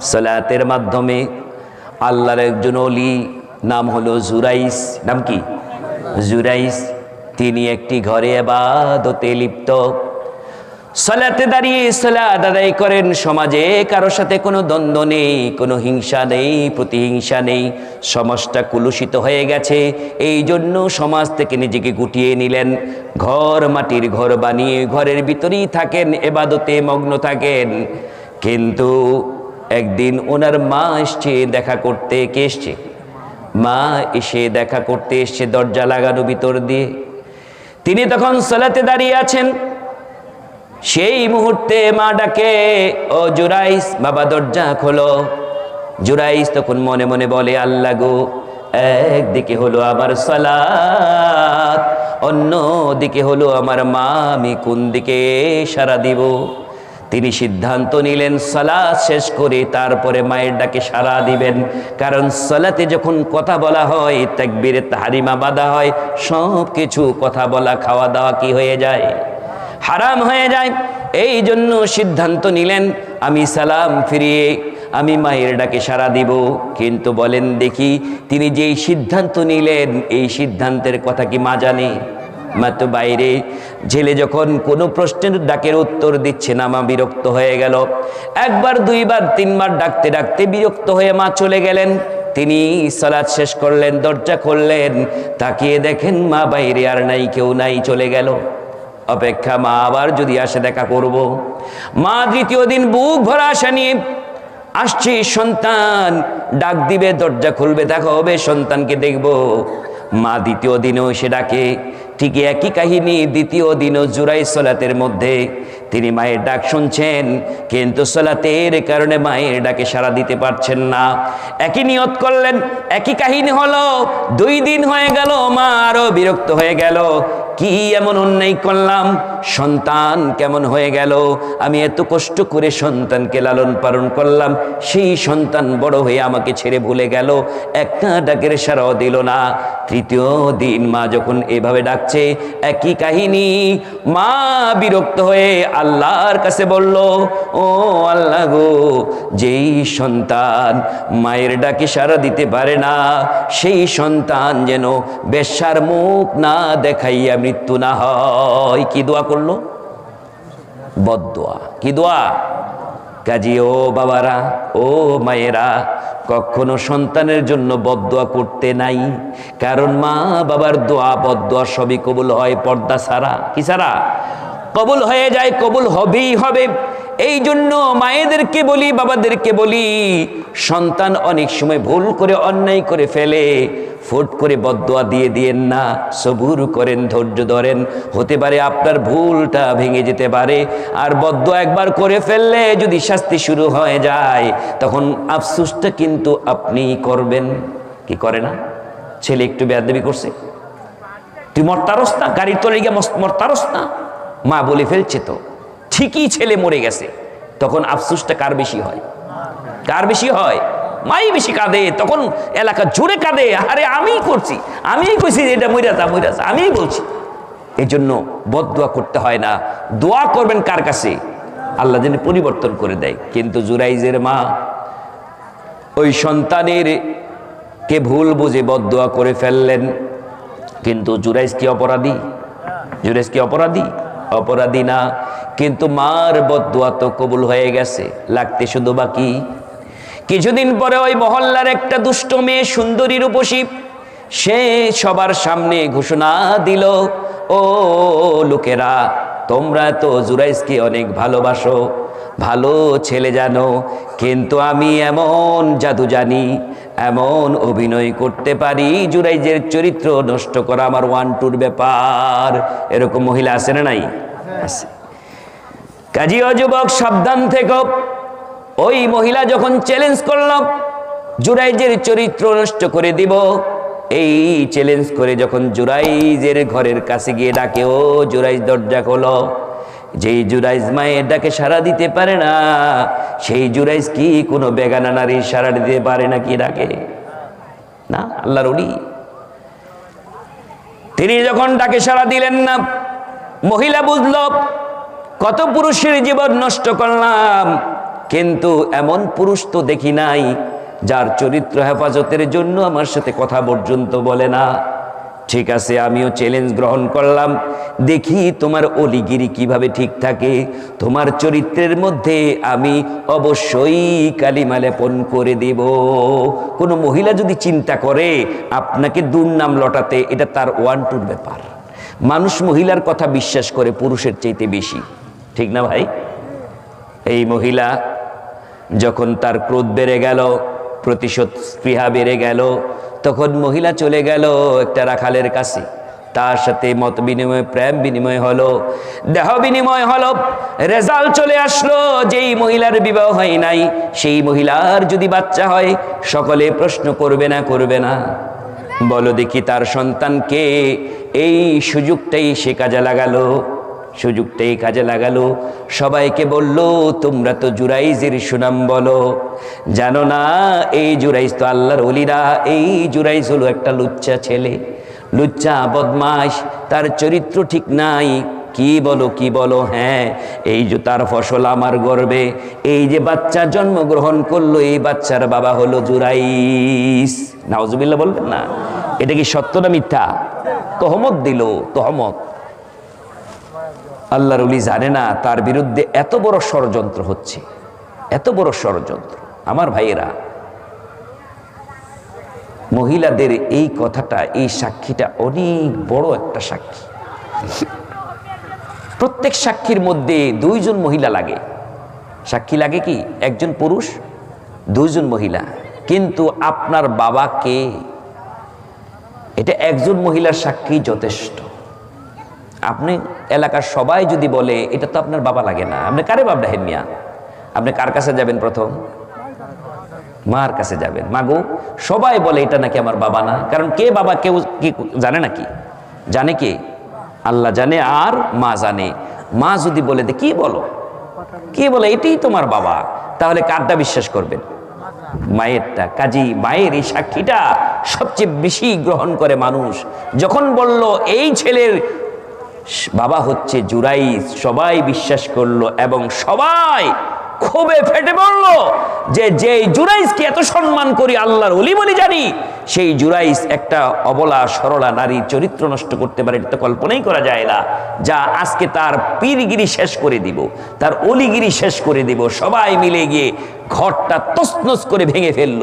সালাতের মাধ্যমে আল্লাহর একজন অলি নাম হলো জুরাইস। নাম কি? জুরাইস। তিনি একটি ঘরে এবাদতে লিপ্ত। সালাতে দাঁড়িয়ে সালাত আদায় করেন। সমাজে কারও সাথে কোনো দ্বন্দ্ব নেই, কোনো হিংসা নেই, প্রতিহিংসা নেই। সমাজটা কুলুষিত হয়ে গেছে। এই জন্য সমাজ থেকে নিজেকে গুটিয়ে নিলেন। ঘর মাটির ঘর বানিয়ে ঘরের ভিতরেই থাকেন, এবাদতে মগ্ন থাকেন। কিন্তু একদিন ওনার মা এসছে দেখা করতে, কে এসছে? মা এসে দেখা করতে এসছে, দরজা লাগানো ভিতর দিয়ে। তিনি তখন সালাতে দাঁড়িয়ে আছেন। সেই মুহূর্তে মা ডাকে, ও জুরাইস, বাবা দরজা খোলো। জুরাইস তখন মনে মনে বলে, আল্লাহ গো, একদিকে হলো আমার সালাত অন্য দিকে হলো আমার মা, আমি কোন দিকে সারা দিব? তিনি সিদ্ধান্ত নিলেন, সালাত শেষ করে তারপরে মায়ের ডাকে সারা দিবেন। কারণ সালাতে যখন কথা বলা হয়, তাকবীরে, তাহারিমা বাঁধা হয় সব কিছু কথা বলা খাওয়া দাওয়া কি হয়ে যায়? হারাম হয়ে যায়। এই জন্য সিদ্ধান্ত নিলেন, আমি সালাম ফিরিয়ে আমি মায়ের ডাকে সাড়া দিব। কিন্তু বলেন দেখি, তিনি যেই সিদ্ধান্ত নিলেন, এই সিদ্ধান্তের কথা কি মা জানে? মা তো বাইরে। ঝেলে যখন কোনো প্রশ্নের ডাকের উত্তর দিচ্ছে না, মা বিরক্ত হয়ে গেল। একবার, দুইবার, তিনবার ডাকতে ডাকতে বিরক্ত হয়ে মা চলে গেলেন। তিনি সালাদ শেষ করলেন, দরজা খুললেন। তাকিয়ে দেখেন মা বাইরে আর নাই, কেউ নাই, চলে গেল। অপেক্ষা মা আবার যদি আসে দেখা করব। মা দ্বিতীয় দিন বুক ভরা আশা নিয়ে, আসছি সন্তান, ডাক দিবে, দরজা খুলবে, দেখা হবে, সন্তানকে দেখব। মা দ্বিতীয় দিনও এসে ডাকে। ঠিক একই কাহিনী দ্বিতীয় দিনও জুরাই সলাতের মধ্যে। তিনি মায়ের ডাক শুনছেন, কিন্তু সলাতের কারণে মায়ের ডাকে সাড়া দিতে পারছেন না। একই নিয়ত করলেন, একই কাহিনী হলো, দুই দিন হয়ে গেল, মা আরও বিরক্ত হয়ে গেল। কি এমন অন্যায় করলাম? সন্তান কেমন হয়ে গেল? আমি এত কষ্ট করে সন্তানকে লালন পালন করলাম, সেই সন্তান বড় হয়ে আমাকে ছেড়ে ভুলে গেল। একটা ডাকের সারাও দিল না। তৃতীয় দিন মা যখন এভাবে ডাকছে, একই কাহিনী, মা বিরক্ত হয়ে আল্লাহর কাছে বলল, ও আল্লাহ গো, যেই সন্তান মায়ের ডাকে সারা দিতে পারে না, সেই সন্তান যেন বেশ্যার মুখ না দেখাইয়া মৃত্যু না হয়, কি দোয়া করল? বদোয়া কি দোয়া? কাজী, ও বাবারা, ও মায়েরা, কখনো সন্তানের জন্য বদোয়া করতে নাই, কারণ মা বাবার দোয়া বদোয়া সবই কবুল হয় পর্দা সারা কি সারা কবুল হয়ে যায়, কবুল হবেই হবে। এই জন্য মায়েদেরকে বলি, বাবাদেরকে বলি, সন্তান অনেক সময় ভুল করে, অন্যায় করে ফেলে। ফুট করে বদোয়া দিয়ে দিয়েন না, সবুর করেন, ধৈর্য ধরেন। হতে পারে আপনার ভুলটা ভেঙে যেতে পারে। আর বদোয়া একবার করে ফেললে যদি শাস্তি শুরু হয়ে যায়, তখন আফসুসটা কিন্তু আপনি করবেন। কি করে না? ছেলে একটু বেয়াদবি করছে। তুই মরতারস না, গাড়ির তলে গিয়ে মরতারস না। মা বলে ফেলছে তো। ঠিকই ছেলে মরে গেছে, তখন আফসুসটা কার বেশি হয়? কার বেশি হয়? মাই বেশি কাঁদে, তখন এলাকা জোরে কাঁদে, আরে আমি করছি, আমিই কইছি এটা মইরাজা মইরাজা আমিই বলছি। এই জন্য বদোয়া করতে হয় না, দোয়া করবেন কার কাছে? আল্লাহ যেন পরিবর্তন করে দেয়। কিন্তু জুরাইজের মা, ওই সন্তানের কে ভুল বুঝে বদোয়া করে ফেললেন, কিন্তু জুরাইজ কি অপরাধী? জুরাইজ কি অপরাধী? অপরাধী না। কিন্তু মার বদোয়া তো কবুল হয়ে গেছে, লাগতে শুধু বাকি। কিছুদিন পরে ওই মহল্লার একটা দুষ্ট মেয়ে সুন্দরী রূপসী, সে সবার সামনে ঘোষণা দিল, ও লোকেরা, তোমরা তো জুরাইজকে অনেক ভালোবাসো, ভালো ছেলে জানো, কিন্তু আমি এমন জাদু জানি, এমন অভিনয় করতে পারি জুরাইজের চরিত্র নষ্ট করা আমার ওয়ান টুর ব্যাপার। এরকম মহিলা আছে না নাই? আছে। কাজী যুবক, সাবধান থেকে। ওই মহিলা যখন চ্যালেঞ্জ করল, জুরাইজের চরিত্র নষ্ট করে দিব। এই চ্যালেঞ্জ করে যখন জুরাইজের ঘরের কাছে গিয়ে ডাকে, ও জুরাইজ, দরজা খোলো। যেই জুরাইজ মায়ের ডাকে সারা দিতে পারে না, সেই জুরাইজ কি কোনো বেগানা নারীর সারা দিতে পারে না কি ডাকে? না, আল্লাহর অলি তিনি যখন ডাকে সারা দিলেন না, মহিলা বুঝল কত পুরুষের জীবন নষ্ট করলাম, কিন্তু এমন পুরুষ তো দেখি নাই, যার চরিত্র হেফাজতের জন্য আমার সাথে কথা পর্যন্ত বলে না। ঠিক আছে, আমিও চ্যালেঞ্জ গ্রহণ করলাম। দেখি তোমার অলিগিরি কীভাবে ঠিক থাকে। তোমার চরিত্রের মধ্যে আমি অবশ্যই কালিমা লেপন করে দেব। কোনো মহিলা যদি চিন্তা করে, আপনাকে দুর্নাম লটাতে এটা তার ওয়ান টুর ব্যাপার। মানুষ মহিলার কথা বিশ্বাস করে পুরুষের চাইতে বেশি। ঠিক না ভাই? এই মহিলা যখন তার ক্রোধ বেড়ে গেল, প্রতিশোধ স্পৃহা বেড়ে গেল, তখন মহিলা চলে গেল একটা রাখালের কাছে। তার সাথে মত বিনিময়, প্রেম বিনিময় হলো, দেহ বিনিময় হলো, রেজাল্ট চলে আসলো, যেই মহিলার বিবাহ হয় নাই, সেই মহিলার যদি বাচ্চা হয়, সকলে প্রশ্ন করবে না করবে না। বলো দেখি তার সন্তানকে এই সুযোগটাই সে কাজে লাগালো। সুযোগটাই কাজে লাগালো। সবাইকে বলল, তোমরা তো জুরাইজের সুনাম বলো। জানো না, এই জুরাইজ তো আল্লাহর অলিরা এই জুরাইজ হলো একটা লুচ্চা ছেলে। লুচ্চা বদমাস তার চরিত্র ঠিক নাই। কি বলো কি বলো হ্যাঁ এই যে তার ফসল আমার গর্বে। এই যে বাচ্চা জন্মগ্রহণ করল, এই বাচ্চার বাবা হলো জুরাইস নাওজুবিল্লাহ বলবেন না, এটা কি সত্য না মিথ্যা? তহমত দিল, তহমত। আল্লাহর উলি জানে না তার বিরুদ্ধে এত বড় ষড়যন্ত্র হচ্ছে। এত বড় ষড়যন্ত্র। আমার ভাইয়েরা, মহিলাদের এই কথাটা, এই সাক্ষীটা অনেক বড় একটা সাক্ষী। প্রত্যেক সাক্ষীর মধ্যে দুইজন মহিলা লাগে। সাক্ষী লাগে কি? একজন পুরুষ, দুইজন মহিলা। কিন্তু আপনার বাবা কে? এটা একজন মহিলার সাক্ষী যথেষ্ট। আপনি এলাকার সবাই যদি বলে, এটা তো আপনার বাবা লাগে না। আপনি কারে বাবা ডাহেন মিয়া? আপনি কার কাছে যাবেন প্রথম? মার কাছে যাবেন। মাগো, সবাই বলে, এটা নাকি আমার বাবা না? কারণ কে বাবা, কেউ কি জানে নাকি? জানে কে? আল্লাহ জানে আর মা জানে। মা যদি বলে, দে, কি বলো? কি বলে? এটাই তোমার বাবা। তাহলে কারটা বিশ্বাস করবেন? মায়েরটা, কাজী মায়ের এই সাক্ষীটা সবচেয়ে বেশি গ্রহণ করে মানুষ। যখন বলল, এই ছেলের বাবা হচ্ছে জুরাই সবাই বিশ্বাস করল এবং সবাই ক্ষোভে ফেটে পড়ল যে যে জুরাইসকে এত সম্মান করি আল্লাহর অলি বলি জানি, সেই জুরাইস একটা অবলা, সরলা নারীর চরিত্র নষ্ট করতে পারে, এটা তো কল্পনাই করা যায় না। যা আজকে তার পীরগিরি শেষ করে দিব, তার অলিগিরি শেষ করে দিব। সবাই মিলে গিয়ে ঘরটা তসনস করে ভেঙে ফেলল।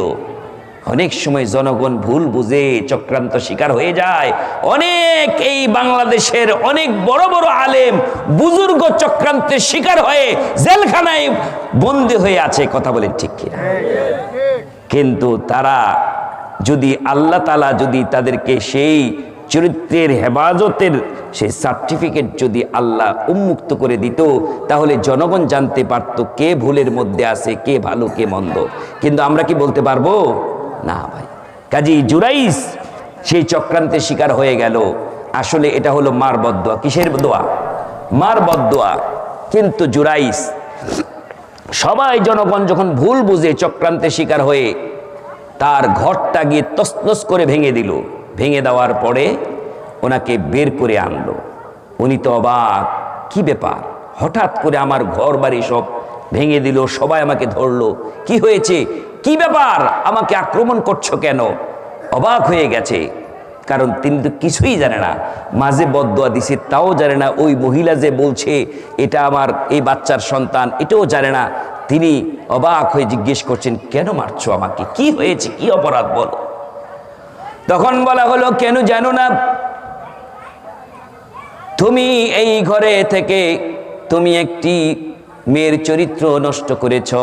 অনেক সময় জনগণ ভুল বুঝে চক্রান্ত শিকার হয়ে যায়। অনেক এই বাংলাদেশের অনেক বড় বড় আলেম বুজুর্গ চক্রান্তের শিকার হয়ে জেলখানায় বন্দি হয়ে আছে, কথা বলেন ঠিক কিনা? কিন্তু তারা যদি আল্লাহ তালা যদি তাদেরকে সেই চরিত্রের হেফাজতের সেই সার্টিফিকেট যদি আল্লাহ উন্মুক্ত করে দিত, তাহলে জনগণ জানতে পারতো কে ভুলের মধ্যে আছে, কে ভালো, কে মন্দ। কিন্তু আমরা কি বলতে পারব? না ভাই। কাজী জুরাইস, সেই চক্রান্তের শিকার হয়ে গেল। আসলে এটা হলো মার বদোয়া কিসের দোয়া? মার বদোয়া কিন্তু জুরাইস, সবাই জনগণ যখন ভুল বুঝে চক্রান্তের শিকার হয়ে তার ঘরটা গিয়ে তসনস করে ভেঙে দিল। ভেঙে দেওয়ার পরে ওনাকে বের করে আনলো। উনি তো অবাক, কি ব্যাপার? হঠাৎ করে আমার ঘর বাড়ি সব ভেঙে দিল, সবাই আমাকে ধরলো। কি হয়েছে? কি ব্যাপার? আমাকে আক্রমণ করছ কেন? অবাক হয়ে গেছে। কারণ তিনি তো কিছুই জানে না। মাঝে বদোয়া দিছে তাও জানে না। ওই মহিলা যে বলছে, এটা আমার এই বাচ্চার সন্তান এটাও জানে না। তিনি অবাক হয়ে জিজ্ঞেস করছেন, কেন মারছো আমাকে? কি হয়েছে? কি অপরাধ বলো? তখন বলা হলো, কেন জানো না? তুমি এই ঘরে থেকে তুমি একটি মেয়ের চরিত্র নষ্ট করেছ।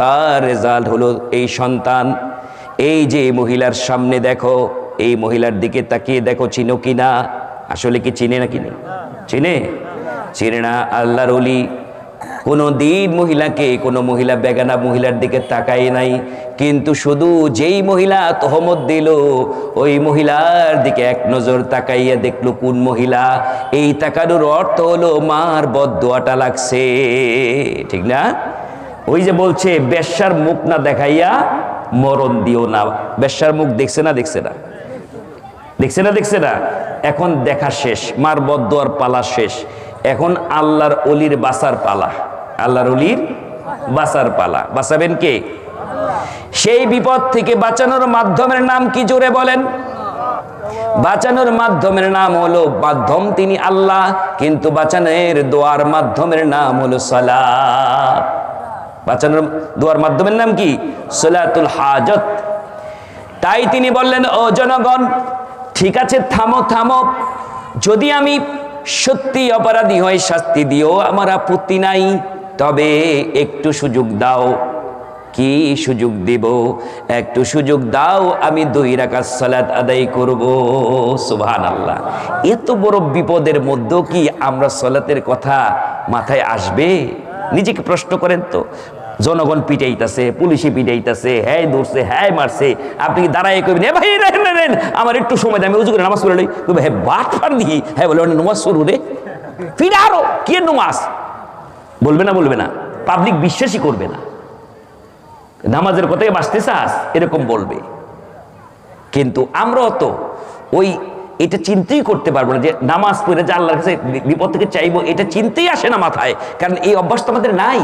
তার রেজাল্ট হলো এই সন্তান। এই যে মহিলার সামনে দেখো, এই মহিলার দিকে তাকিয়ে দেখো, চিনো কি না? আসলে কি চিনে না কিনে চিনে? চিনে না আল্লাহর অলি কোনো দিন মহিলাকে, কোনো মহিলা বেগানা মহিলার দিকে তাকায় নাই। কিন্তু শুধু যেই মহিলা তহমত দিল, ওই মহিলার দিকে এক নজর তাকাইয়া দেখল কোন মহিলা। এই তাকানোর অর্থ হলো মার বদোয়াটা লাগছে। ঠিক না? ওই যে বলছে, বেশ্যার মুখ না দেখাইয়া মরণ দিও না। বেশ্যার মুখ দেখছে না দেখছে না? দেখছে না দেখছে না? এখন দেখা শেষ, মার বদোয়ার পালা শেষ। এখন আল্লাহর অলির বাসার পালা। আল্লাহর অলির বাসার পালা। বাঁচাবেন কে? সেই বিপদ থেকে বাঁচানোর মাধ্যমের নাম কি জোরে বলেন? বাঁচানোর মাধ্যমের নাম হলো মাধ্যম তিনি আল্লাহ, কিন্তু বাঁচানোর দোয়ার মাধ্যমের নাম হলো সালাত। বাঁচানোর দোয়ার মাধ্যমের নাম কি? সলাতুল হাজত। তাই তিনি বললেন, ও জনগণ, ঠিক আছে, থামো থামো। যদি আমি সত্যি অপরাধী হয়ে শাস্তি দিও, আমার আপত্তি নাই। তবে একটু সুযোগ দাও। কি সুযোগ দিব? একটু সুযোগ দাও, আমি দুই রাকাত সালাত আদায় করব। সুবহান আল্লাহ এত বড় বিপদের মধ্যেও কি আমরা সলাতের কথা মাথায় আসবে? নিজেকে প্রশ্ন করেন তো। জনগণ পিটাইতাছে, পুলিশে পিটাইতাছে হ্যাঁ ধরছে হ্যাঁ মারছে। আপনি কি দাঁড়ায় কইবেন? এ ভাই রেন আমার একটু সময় দেয় আমি উজু করে নামাজ পড়ে লই। কইবে হ্যাঁ বাট ফার দিই হ্যাঁ বলে নামাজ শুরু রে ফিরে আরও, কে নামাজ? বলবে না বলবে না। পাবলিক বিশ্বাসই করবে না। নামাজের কথাই বাঁচতে চাস, এরকম বলবে। কিন্তু আমরাও তো ওই, এটা চিন্তাই করতে পারব না যে নামাজ পড়ে যে আল্লাহর কাছে বিপদ থেকে চাইব, এটা চিন্তাই আসে না মাথায়। কারণ এই অভ্যাস তো আমাদের নাই।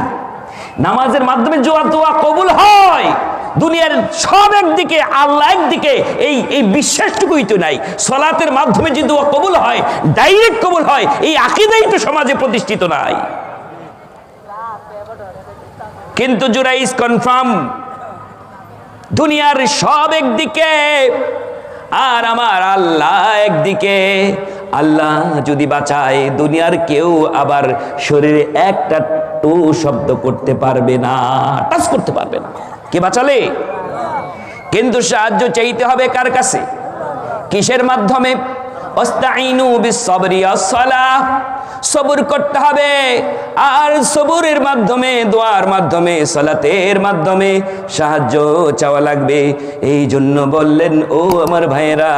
নামাজের মাধ্যমে জোয়া দোয়া কবুল হয়। দুনিয়ার সব একদিকে, আল্লাহ একদিকে, এই এই বিশ্বাসটুকুই তো নাই। সলাতের মাধ্যমে যে দোয়া কবুল হয় ডাইরেক্ট কবুল হয়, এই আকিদাই তো সমাজে প্রতিষ্ঠিত নাই। কিন্তু জুরাইস কনফার্ম, দুনিয়ার সব একদিকে, আর আমার আল্লাহ একদিকে। আল্লাহ যদি বাঁচায়, দুনিয়ার কেউ আবার শরীরে একটা টু শব্দ করতে পারবে না, টাচ করতে পারবে না। কে বাঁচালে? কিন্তু সাহায্য চাইতে হবে কার কাছে? কিসের মাধ্যমে? সবুর করতে হবে। আর সবুরের মাধ্যমে, দোয়ার মাধ্যমে, সালাতের মাধ্যমে সাহায্য চাওয়া লাগবে। এই জন্য বললেন, ও আমার ভাইয়েরা,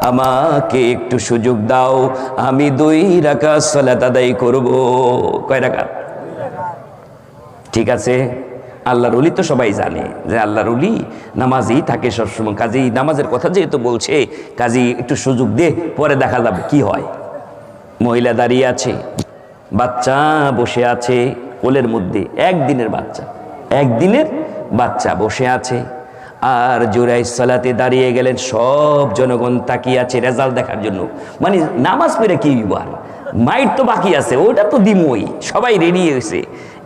আমাকে একটু সুযোগ দাও। আমি দুই রাখা সালাত আদায় করব। কয় রাখা ঠিক আছে? আল্লাহর অলি তো সবাই জানে যে আল্লাহর অলি নামাজই থাকে সবসময়। কাজেই নামাজের কথা যেহেতু বলছে, কাজেই একটু সুযোগ দিয়ে পরে দেখা যাবে কি হয়। মহিলা দাঁড়িয়ে আছে, বাচ্চা বসে আছে কোলের মধ্যে, একদিনের বাচ্চা একদিনের বাচ্চা বসে আছে। আর জোরাই সালাতে দাঁড়িয়ে গেলেন, সব জনগণ তাকিয়ে আছে রেজাল্ট দেখার জন্য। মানে নামাজ পড়ে কি বিবার মাইট তো বাকি আছে, ওটা তো দিমই, সবাই রেডি হয়েছে।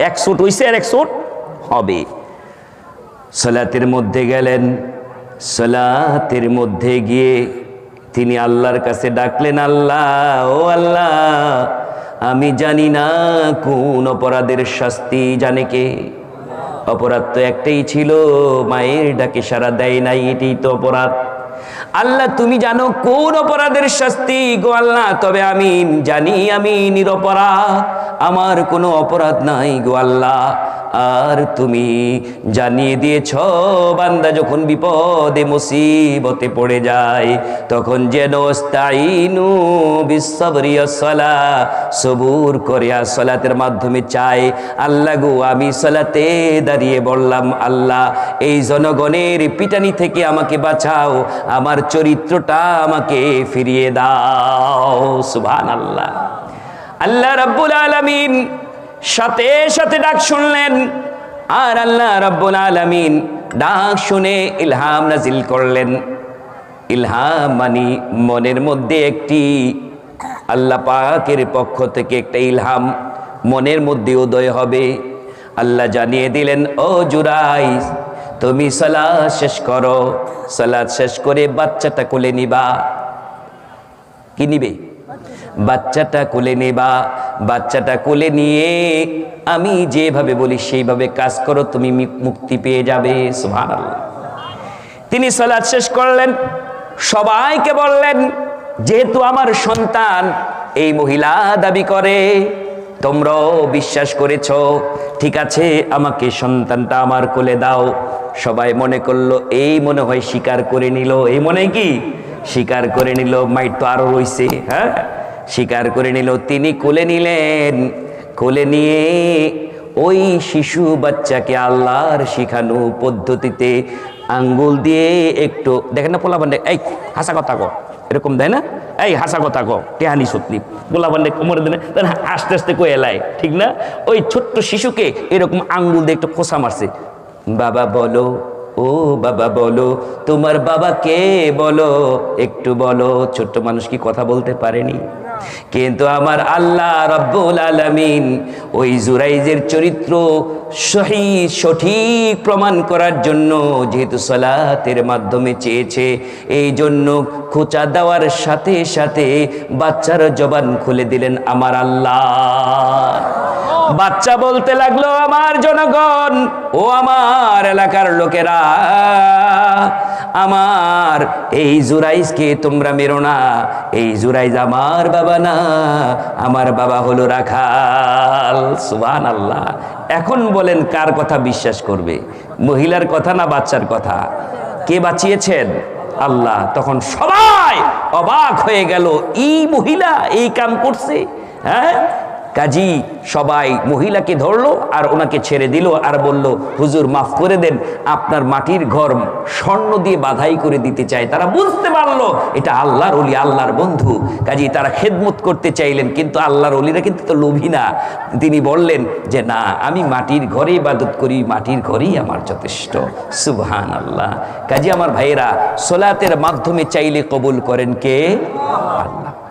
এক শোট হয়েছে আর এক শোট হবে। সলাতের মধ্যে গেলেন। সলাতের মধ্যে গিয়ে তিনি আল্লাহর কাছে ডাকলেন, আল্লাহ, ও আল্লাহ, আমি জানি না কোন অপরাধের শাস্তি জানে কে? অপরাধ তো একটাই ছিল, মায়ের ডাকে সারা দেয় নাই এটি তো অপরাধ। আল্লাহ, তুমি জানো কোন অপরাধের শাস্তি? গো আল্লাহ, তবে আমি জানি আমি নিরপরাধ। আমার কোনো অপরাধ নাই, গো আল্লাহ। আর তুমি জানিয়ে দিয়েছ, বান্দা যখন বিপদে, মুসিবতে পড়ে যায়, তখন যেন স্তাইনু বিশ্বরিয়সলা সবুর করে আর সলাতের মাধ্যমে চাই আল্লাহ গো, আমি সলাতে দাঁড়িয়ে বললাম, আল্লাহ, এই জনগণের পিটানি থেকে আমাকে বাঁচাও। আমার চরিত্রটা আমাকে ফিরিয়ে দাও সুবহান আল্লাহ আল্লাহ রাব্বুল আলামিন সাথে সাথে ডাক শুনলেন, আর আল্লাহ রাব্বুল আলামিন ডাক শুনে ইলহাম নাজিল করলেন। ইলহাম মানি মনের মধ্যে একটি আল্লাহ পাকের পক্ষ থেকে একটা ইলহাম, মনের মধ্যে উদয় হবে। আল্লাহ জানিয়ে দিলেন, ও জুরাই তুমি সালাদ শেষ করো। সালাদ শেষ করে বাচ্চাটা কোলে নিবা। কি নিবে? বাচ্চাটা কোলে নেবা। বাচ্চাটা কোলে নিয়ে আমি যেভাবে বলি, সেইভাবে কাজ করো, তুমি মুক্তি পেয়ে যাবে। তিনি সালাদ শেষ করলেন। সবাইকে বললেন, যেহেতু আমার সন্তান এই মহিলা দাবি করে, তোমরাও বিশ্বাস করেছ। ঠিক আছে, আমাকে সন্তানটা আমার কোলে দাও। সবাই মনে করল, এই মনে হয় স্বীকার করে নিল। এই মনে কি? স্বীকার করে নিল, মাইট তো আরও রইছে হ্যাঁ? স্বীকার করে নিল, তিনি কোলে নিলেন। কোলে নিয়ে ওই শিশু বাচ্চাকে আল্লাহর শিখানো পদ্ধতিতে আঙ্গুল দিয়ে একটু, দেখেন না পোলা বান্ডে এই, হাসা কথা কো এরকম দেয় না? এই, হাসা কথা কো টেহানি সত্যি গোলা বান্ডে কোমরে দিনে আস্তে আস্তে কয়ে এলায় ঠিক না? ওই ছোট্ট শিশুকে এরকম আঙ্গুল দিয়ে একটু খোসা মারছে বাবা বলো, ও বাবা বলো, তোমার বাবা কে বলো? একটু বলো, ছোট্ট মানুষ কি কথা বলতে পারেনি? কিন্তু আমার আল্লাহ রব্বুল আলামিন ওই জুরাইজের চরিত্র সহি, সঠিক প্রমাণ করার জন্য যেহেতু সালাতের মাধ্যমে চেয়েছে এই জন্য খোঁচা দেওয়ার সাথে সাথে বাচ্চার জবান খুলে দিলেন আমার আল্লাহ। বাচ্চা বলতে লাগল আমার জনগণ, ও আমার এলাকার লোকেরা, আমার এই জুরাইজকে তোমরা মেরো না, এই জুরাইজ আমার বাবা না, আমার বাবা হলো রাখাল সুবান আল্লাহ এখন বলেন কার কথা বিশ্বাস করবে, মহিলার কথা না বাচ্চার কথা? কে বাঁচিয়েছেন? আল্লাহ। তখন সবাই অবাক হয়ে গেল, এই মহিলা এই কাম করছে হ্যাঁ? কাজী, সবাই মহিলাকে ধরলো আর ওনাকে ছেড়ে দিল আর বলল, হুজুর, মাফ করে দেন, আপনার মাটির ঘর স্বর্ণ দিয়ে বাধাই করে দিতে চায়। তারা বুঝতে পারল, এটা আল্লাহর অলি আল্লাহর বন্ধু। কাজী, তারা খেদমত করতে চাইলেন, কিন্তু আল্লাহর অলিরা কিন্তু তো লোভী না। তিনি বললেন যে, না, আমি মাটির ঘরে ইবাদত করি, মাটির ঘরেই আমার যথেষ্ট। সুবহান আল্লাহ কাজী, আমার ভাইয়েরা, সোলাতের মাধ্যমে চাইলে কবুল করেন কে? আল্লাহ।